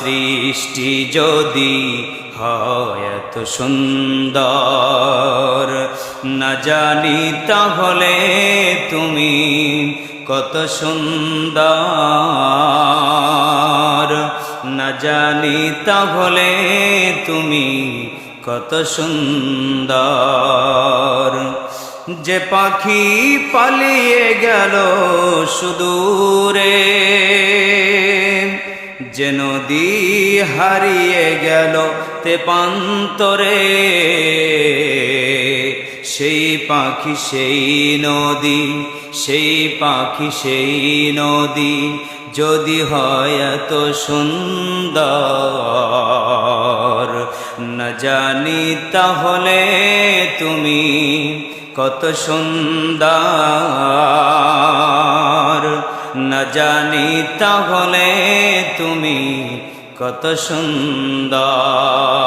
সৃষ্টি যদি হয় এত সুন্দর। না জানি তাহলে তুমি কত সুন্দর। না জানি তাহলে তুমি কত সুন্দর। যে পাখি পালিয়ে গেল সুদূরে যে নদী হারিয়ে গেল তে পান্তরে। সেই পাখি, সেই নদী, সেই পাখি, সেই নদী, যদি হয় এত সুন্দর। না জানি তাহলে তুমি কত সুন্দর। না জানি তাহলে তুমি কত সুন্দর।